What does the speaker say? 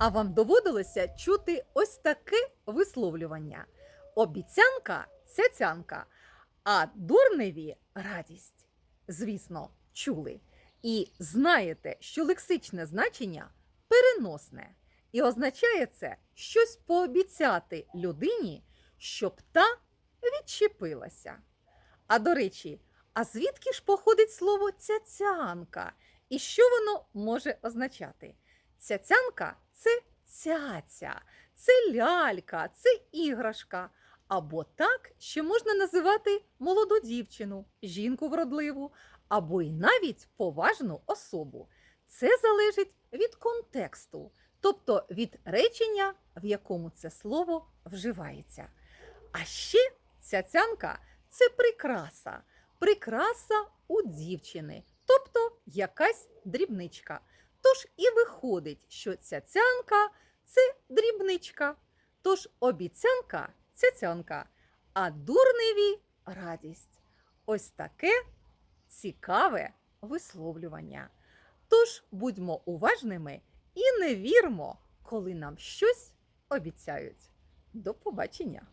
А вам доводилося чути ось таке висловлювання: обіцянка цяцянка, а дурневі радість. Звісно, чули. І знаєте, що лексичне значення переносне, і означає це щось пообіцяти людині, щоб та відчепилася. А до речі, а звідки ж походить слово цяцянка? І що воно може означати? Цяцянка це цяця, це лялька, це іграшка. Або так, що можна називати молоду дівчину, жінку вродливу, або й навіть поважну особу. Це залежить від контексту, тобто від речення, в якому це слово вживається. А ще цяцянка це прикраса, прикраса у дівчини, тобто якась дрібничка. Тож і виходить, що цяцянка це дрібничка. Тож обіцянка цяцянка, а дурневі радість. Ось таке цікаве висловлювання. Тож будьмо уважними і не вірмо, коли нам щось обіцяють. До побачення!